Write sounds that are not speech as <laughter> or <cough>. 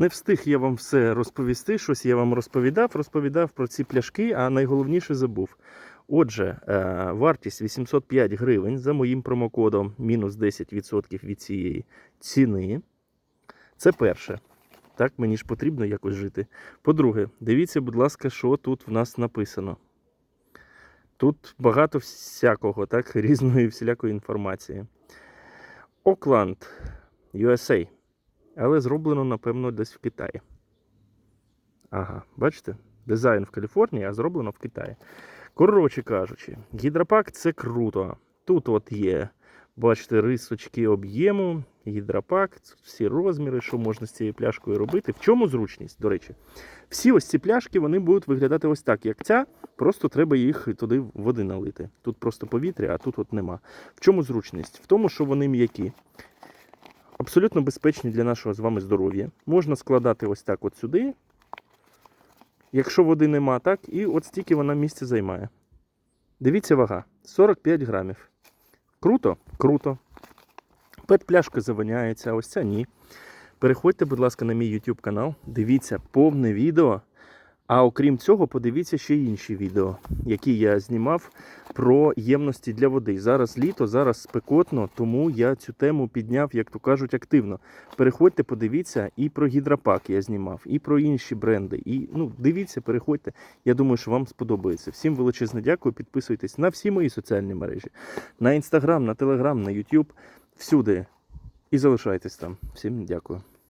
Не встиг я вам все розповісти. Щось я вам розповідав, розповідав про ці пляшки, а найголовніше забув. Отже, е, вартість 805 гривень за моїм промокодом мінус 10% від цієї ціни. Це перше. Так, мені ж потрібно якось жити. По-друге, дивіться, будь ласка, що тут в нас написано. Тут багато всякого, так, <laughs> різної всілякої інформації. Окленд, USA. Але зроблено, напевно, десь в Китаї. Ага, бачите? Дизайн в Каліфорнії, а зроблено в Китаї. Коротше кажучи, гідропак це круто. Тут от є, бачите, рисочки об'єму, гідропак, всі розміри, що можна з цією пляшкою робити. В чому зручність, до речі? Всі ось ці пляшки вони будуть виглядати ось так, як ця, просто треба їх туди води налити. Тут просто повітря, а тут от нема. В чому зручність? В тому, що вони м'які. Абсолютно безпечні для нашого з вами здоров'я. Можна складати ось так от сюди. Якщо води нема, так, і от стільки вона місця займає. Дивіться вага. 45 грамів. Круто? Круто. Пет-пляшка завиняється, а ось ця ні. Переходьте, будь ласка, на мій YouTube канал, дивіться повне відео. А окрім цього, подивіться ще інші відео, які я знімав про ємності для води. Зараз літо, зараз спекотно, тому я цю тему підняв, як то кажуть, активно. Переходьте, подивіться, і про гідропак я знімав, і про інші бренди. І ну, дивіться, переходьте. Я думаю, що вам сподобається. Всім величезне дякую. Підписуйтесь на всі мої соціальні мережі, на інстаграм, на телеграм, на YouTube, всюди. І залишайтесь там. Всім дякую.